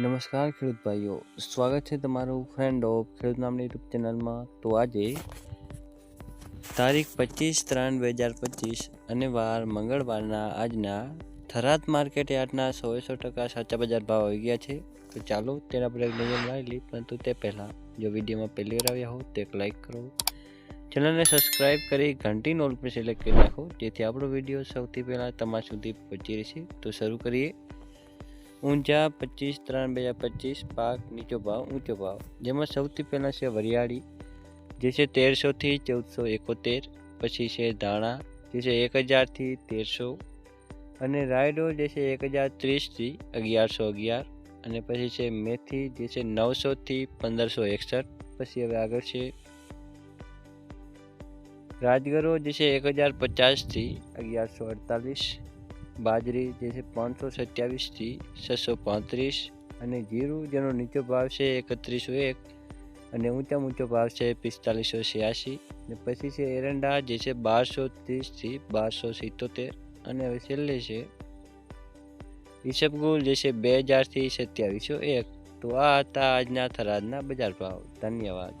નમસ્કાર ખેડૂત ભાઈઓ, સ્વાગત છે તમારું ફ્રેન્ડ ઓફ ખેડૂત નામની યુટ્યુબ ચેનલમાં તો આજે તારીખ પચીસ ત્રણ બે હજાર પચીસ અને વાર મંગળવારના આજના થરાદ માર્કેટ યાર્ડના સો સો ટકા સાચા બજાર ભાવ આવી ગયા છે. તો ચાલો તેના પર એક નજર મારી લઈ પરંતુ તે પહેલાં જો વિડીયોમાં પહેલી વાર આવ્યા હો તો એક લાઇક કરો. ચેનલને સબસ્ક્રાઈબ કરી ઘંટી નોલ પર સિલેક્ટ કરી નાખો, જેથી આપણો વીડિયો સૌથી પહેલાં તમારા સુધી પહોંચી રહેશે. તો શરૂ કરીએ. ઊંઝા પચીસ, ત્રણ બે હજાર પચીસ, પાક નીચો ભાવ, ઊંચો ભાવ. જેમાં સૌથી પહેલાં છે વરિયાળી, જે છે તેરસોથી ચૌદસો એકોતેર, પછી છે ધાણા, જે છે એક હજારથી તેરસો, અને રાયડો જે છે એક હજાર ત્રીસથી અગિયારસો અગિયાર, અને પછી છે મેથી જે છે નવસોથી પંદરસો એકસઠ, પછી હવે આગળ છે રાજગરો જે છે એક હજાર પચાસથી અગિયારસો અડતાલીસ બાજરી જે છે પાંચસો સત્યાવીસથી છસો પાંત્રીસ અને જીરું જેનો નીચો ભાવ છે એકત્રીસો એક અને ઊંચા ઊંચો ભાવ છે પિસ્તાલીસો છ્યાસી અને પછી છે એરંડા જે છે બારસો ત્રીસથી બારસો સિત્તોતેર અને હવે છેલ્લે છે ઈસબગુલ જે છે બે હજારથી સત્યાવીસો એક. તો આ હતા આજના થરાદના બજાર ભાવ. ધન્યવાદ.